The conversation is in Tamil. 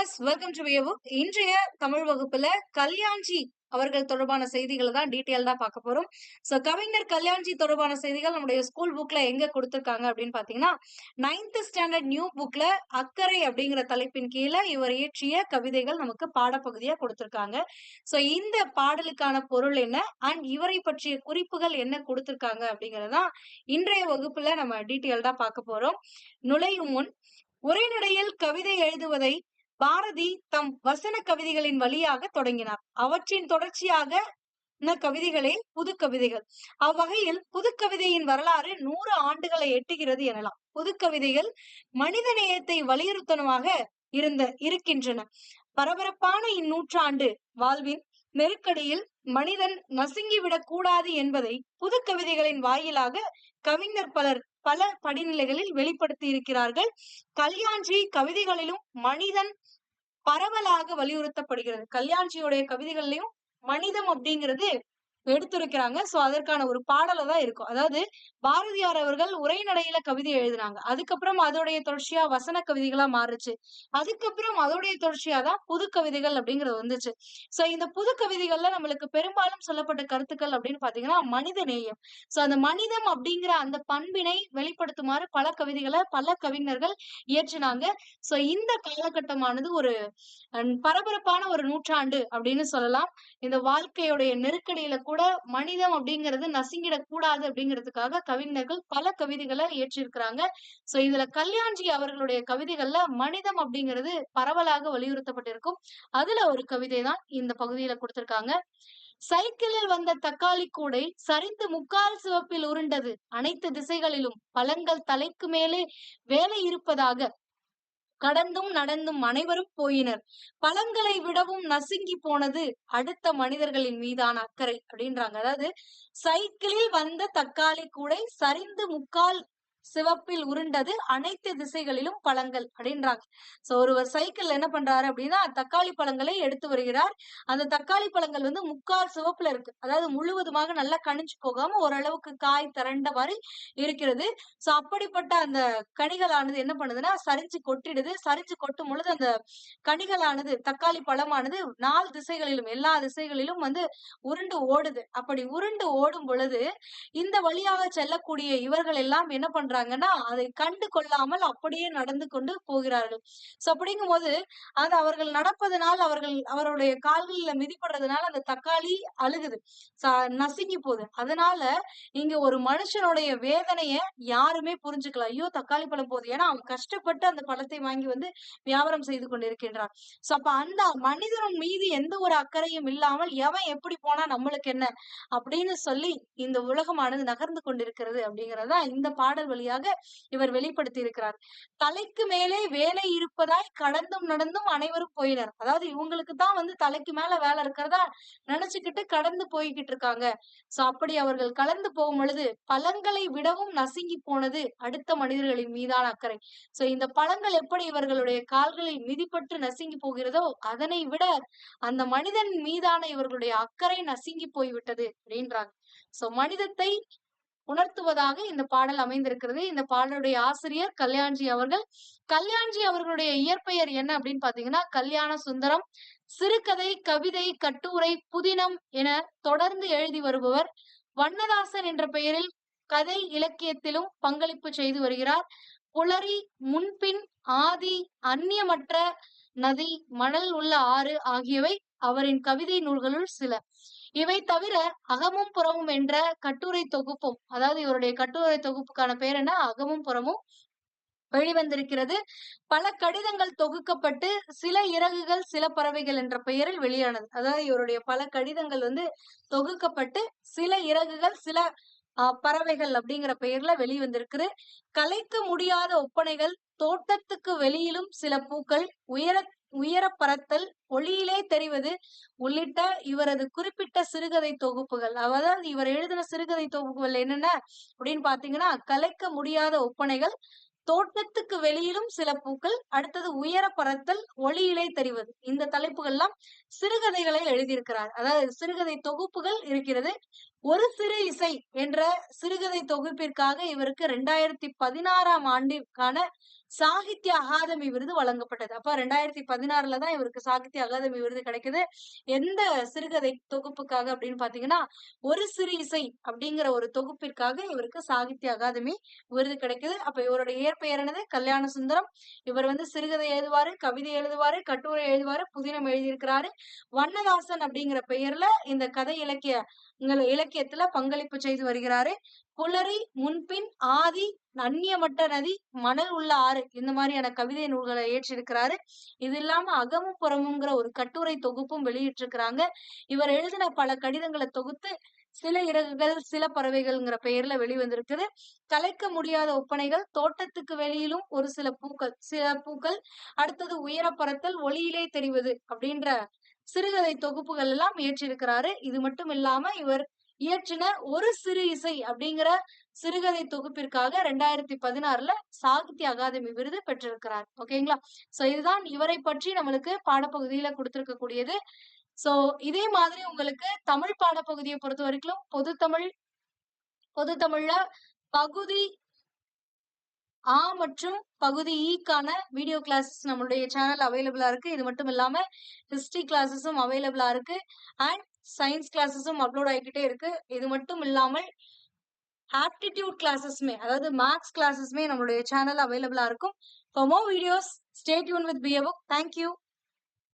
வெல்கம் டு வியவுக் இன்றைய தமிழ் வகுப்புல கல்யாண்ஜி அவர்கள் தொடர்பான செய்திகளை தான் டீட்டெயில்டா பார்க்க போறோம். சோ கவிஞர் கல்யாண்ஜி தொடர்பான செய்திகள் நம்முடைய ஸ்கூல் புக்ல எங்க கொடுத்திருக்காங்க அப்படின்னு பாத்தீங்கன்னா நைன்த் ஸ்டாண்டர்ட் நியூ புக்ல அக்கறை அப்படிங்கிற தலைப்பின் கீழே இவர் இயற்றிய கவிதைகள் நமக்கு பாடப்பகுதியா கொடுத்திருக்காங்க. சோ இந்த பாடலுக்கான பொருள் என்ன? அண்ட் இவரை பற்றிய குறிப்புகள் என்ன கொடுத்திருக்காங்க அப்படிங்கறதான் இன்றைய வகுப்புல நம்ம டீட்டெயில்டா பார்க்க போறோம். நுழையும் முன் உரைநடையில் கவிதை எழுதுவதை பாரதி தம் வசன கவிதைகளின் வழியாக தொடங்கினார். அவற்றின் தொடர்ச்சியாக கவிதைகளே புது கவிதைகள். அவ்வகையில் புது கவிதையின் வரலாறு நூறு ஆண்டுகளை எட்டுகிறது எனலாம். புது கவிதைகள் மனித நேயத்தை வலியுறுத்தனமாக இருந்த இருக்கின்றன. பரபரப்பான இந்நூற்றாண்டு வாழ்வின் நெருக்கடியில் மனிதன் நசுங்கிவிடக் கூடாது என்பதை புது கவிதைகளின் வாயிலாக கவிஞர் பலர் பல படிநிலைகளில் வெளிப்படுத்தி இருக்கிறார்கள் கல்யாண்ஜி கவிதைகளிலும் மனிதன் பரவலாக வலியுறுத்தப்படுகிறது. கல்யாண்ஜியுடைய கவிதைகள்லயும் மனிதம் அப்படிங்கிறது எடுத்துரைக்கிறாங்க. சோ அதற்கான ஒரு பாடலை தான் இருக்கும். அதாவது பாரதியார் அவர்கள் உரைநடையில கவிதை எழுதினாங்க. அதுக்கப்புறம் அதோடைய தொடர்ச்சியா வசன கவிதைகளா மாறுச்சு. அதுக்கப்புறம் அதோடைய தொடர்ச்சியா தான் புது கவிதைகள் அப்படிங்கிறது வந்துச்சு. சோ இந்த புது கவிதைகள்ல நம்மளுக்கு பெரும்பாலும் சொல்லப்பட்ட கருத்துக்கள் அப்படின்னு பாத்தீங்கன்னா மனித நேயம். சோ அந்த மனிதம் அப்படிங்கிற அந்த பண்பினை வெளிப்படுத்துமாறு பல கவிதைகளை பல கவிஞர்கள் இயற்றினாங்க. சோ இந்த காலகட்டமானது ஒரு பரபரப்பான ஒரு நூற்றாண்டு அப்படின்னு சொல்லலாம். இந்த வாழ்க்கையுடைய நெருக்கடியில கூட மனிதம் அப்படிங்கிறது நசுங்கிடக் கூடாது அப்படிங்கிறதுக்காக கவிஞர்கள் பல கவிதைகளை இயற்றியிருக்கிறாங்க. சோ இதுல கல்யாண்ஜி அவர்களுடைய கவிதைகள்ல மனிதம் அப்படிங்கிறது பரவலாக வலியுறுத்தப்பட்டிருக்கும். அதுல ஒரு கவிதை தான் இந்த பகுதியில கொடுத்திருக்காங்க. சைக்கிளில் வந்த தக்காளி கூடை சரிந்து முக்கால் சிவப்பில் உருண்டது. அனைத்து திசைகளிலும் பழங்கள் தலைக்கு மேலே வேலை இருப்பதாக கடந்தும் நடந்தும் அனைவரும் போயினர். பழங்களை விடவும் நசுங்கி போனது அடுத்த மனிதர்களின் மீதான அக்கறை அப்படின்றாங்க. அதாவது சைக்கிளில் வந்த தக்காளி கூடை சரிந்து முக்கால் சிவப்பில் உருண்டது அனைத்து திசைகளிலும் பழங்கள் அப்படின்றாங்க. சோ ஒருவர் சைக்கிள் என்ன பண்றாரு அப்படின்னா தக்காளி பழங்களை எடுத்து வருகிறார். அந்த தக்காளி பழங்கள் வந்து முக்கால் சிவப்புல இருக்கு. அதாவது முழுவதுமாக நல்லா கணிஞ்சு போகாம ஓரளவுக்கு காய் திரண்ட மாதிரி இருக்கிறது. சோ அப்படிப்பட்ட அந்த கனிகளானது என்ன பண்ணுதுன்னா சரிஞ்சு கொட்டிடுது. சரிஞ்சு கொட்டும் பொழுது அந்த கனிகளானது தக்காளி பழமானது நாலு திசைகளிலும் எல்லா திசைகளிலும் வந்து உருண்டு ஓடுது. அப்படி உருண்டு ஓடும் பொழுது இந்த வழியாக செல்லக்கூடிய இவர்கள் எல்லாம் என்ன பண்றாங்கன்னா அதை கண்டு கொள்ளாமல் அப்படியே நடந்து கொண்டு போகிறார்கள். சோ அப்படிங்கும் போது அது அவர்கள் நடப்பதனால் அவர்கள் அவருடைய கால்களில் மிதிப்படுறதுனால அந்த தக்காளி அழுகுது. நசுங்கி போகுது. அதனால இங்க ஒரு மனுஷனுடைய வேதனைய யாருமே புரிஞ்சுக்கல. ஐயோ தக்காளி பழம் போகுது. ஏன்னா அவன் கஷ்டப்பட்டு அந்த பழத்தை வாங்கி வந்து வியாபாரம் செய்து கொண்டிருக்கின்றான். சோ அப்ப அந்த மனிதன் மீது எந்த ஒரு அக்கறையும் இல்லாமல் எவன் எப்படி போனா நம்மளுக்கு என்ன? அப்படின்னு சொல்லி இந்த உலகமானது நகர்ந்து கொண்டிருக்கிறது அப்படிங்கறதா இந்த பாடல் வழியாக இவர் வெளிப்படுத்தி இருக்கிறார் தலைக்கு மேலே வேலை இருப்பதாய் கடந்தும் நடந்தும் அனைவரும் போயினர். அதாவது இவங்களுக்கு தான் வந்து தலைக்கு மேல வேலை இருக்கிறதா நினைச்சுக்கிட்டு கடந்து போய்கிட்டு இருக்காங்க. சோ அப்படி அவர்கள் கலந்து போகும் பொழுது பழங்களை விடவும் நசுங்கி போனது அடுத்த மனிதர்களின் மீதான அக்கறை. சோ இந்த பழங்கள் எப்படி இவர்களுடைய கால்களில் மிதிப்பட்டு நசுங்கி போகிறதோ அதனை விட அந்த மனிதன் மீதான இவர்களுடைய அக்கறை நசுங்கி போய்விட்டது அப்படின்றாங்க. சோ மனிதத்தை உணர்த்துவதாக இந்த பாடல் அமைந்திருக்கிறது. இந்த பாடலுடைய ஆசிரியர் கல்யாண்ஜி அவர்கள். கல்யாண்ஜி அவர்களுடைய இயற்பெயர் என்ன அப்படின்னு பாத்தீங்கன்னா கல்யாண சுந்தரம் சிறுகதை கவிதை கட்டுரை புதினம் என தொடர்ந்து எழுதி வருபவர். வண்ணதாசன் என்ற பெயரில் கதை இலக்கியத்திலும் பங்களிப்பு செய்து வருகிறார். புலரி முன்பின் ஆதி அந்நியமற்ற நதி மணல் உள்ள ஆறு ஆகியவை அவரின் கவிதை நூல்களுள் சில. இவை தவிர அகமும் புறமும் என்ற கட்டுரை தொகுப்பும் அதாவது இவருடைய கட்டுரை தொகுப்புக்கான பேர் என்ன? அகமும் புறமும் வெளிவந்திருக்கிறது. பல கடிதங்கள் தொகுக்கப்பட்டு சில இறகுகள் சில பறவைகள் என்ற பெயரில் வெளியானது. அதாவது இவருடைய பல கடிதங்கள் வந்து தொகுக்கப்பட்டு சில இறகுகள் சில பறவைகள் அப்படிங்கிற பெயர்ல வெளிவந்திருக்குது. கலைக்க முடியாத ஒப்பனைகள் தோட்டத்துக்கு வெளியிலும் சில பூக்கள் உயர உயர பறத்தல் ஒளியிலே தெரிவது உள்ளிட்ட இவரது குறிப்பிட்ட சிறுகதை தொகுப்புகள். அதாவது இவர் எழுதின சிறுகதை தொகுப்புகள் என்னென்ன அப்படின்னு பாத்தீங்கன்னா கலைக்க முடியாத ஒப்பனைகள் தோட்டத்துக்கு வெளியிலும் சில பூக்கள் அடுத்தது உயர பறத்தல் ஒளியிலே தெரிவது. இந்த தலைப்புகள்லாம் சிறுகதைகளை எழுதியிருக்கிறார். அதாவது சிறுகதை தொகுப்புகள் இருக்கிறது. ஒரு சிறு இசை என்ற சிறுகதை தொகுப்பிற்காக இவருக்கு ரெண்டாயிரத்தி பதினாறாம் ஆண்டிற்கான சாகித்ய அகாதமி விருது வழங்கப்பட்டது. அப்ப ரெண்டாயிரத்தி பதினாறுல தான் இவருக்கு சாகித்ய அகாதமி விருது கிடைக்குது. எந்த சிறுகதை தொகுப்புக்காக அப்படின்னு பாத்தீங்கன்னா ஒரு சிறு இசை அப்படிங்கிற ஒரு தொகுப்பிற்காக இவருக்கு சாகித்ய அகாதமி விருது கிடைக்குது. அப்ப இவருடைய இயற்பெயர் என்னது? கல்யாண சுந்தரம். இவர் வந்து சிறுகதை எழுதுவாரு கவிதை எழுதுவாரு கட்டுரை எழுதுவாரு புதினம் எழுதியிருக்கிறாரு. வண்ணதாசன் அப்படிங்கிற பெயர்ல இந்த கதை இலக்கிய இலக்கியத்துல பங்களிப்பு செய்து வருகிறாரு. புலரி முன்பின் ஆதி நன்னியமட்ட நதி மணல் உள்ள ஆறு. இந்த மாதிரியான கவிதை நூல்களை ஏற்றிருக்கிறாரு இது இல்லாம அகமும் புறமுங்கிற ஒரு கட்டுரை தொகுப்பும் வெளியிட்டிருக்கிறாங்க. இவர் எழுதின பல கடிதங்களை தொகுத்து சில இறகுகள் சில பறவைகள்ங்கிற பெயர்ல வெளிவந்திருக்குது. கலைக்க முடியாத ஒப்பனைகள் தோட்டத்துக்கு வெளியிலும் ஒரு சில பூக்கள் சில பூக்கள் அடுத்தது உயரப்பறத்தல் ஒளியிலே தெரிவது அப்படின்ற சிறுகதை தொகுப்புகள் எல்லாம் ஏற்றிருக்கிறாரு இது மட்டும் இல்லாம இவர் இயற்றின ஒரு சிறு இசை அப்படிங்கிற சிறுகதை தொகுப்பிற்காக ரெண்டாயிரத்தி பதினாறுல சாகித்ய அகாதமி விருது பெற்றிருக்கிறார். ஓகேங்களா? சோ இதுதான் இவரை பற்றி நம்மளுக்கு பாடப்பகுதியில கொடுத்திருக்கக்கூடியது. சோ இதே மாதிரி உங்களுக்கு தமிழ் பாடப்பகுதியை பொறுத்த வரைக்கும் பொது தமிழ் பொது தமிழ்ல பகுதி ஆ மற்றும் பகுதி ஈக்கான வீடியோ கிளாஸஸ் நம்மளுடைய சேனல் அவைலபிளா இருக்கு. இது மட்டும் இல்லாம ஹிஸ்டரி கிளாஸஸும் அவைலபிளா இருக்கு. அண்ட் சயின்ஸ் கிளாஸஸும் அப்லோட் ஆகிக்கிட்டே இருக்கு. இது மட்டும் இல்லாமல் ஆப்டிடியூட் கிளாஸஸ்மே அதாவது மேக்ஸ் கிளாஸஸ்மே நம்மளுடைய சேனல் அவைலபிளா இருக்கும். For more videos stay Yoon with BA book thank you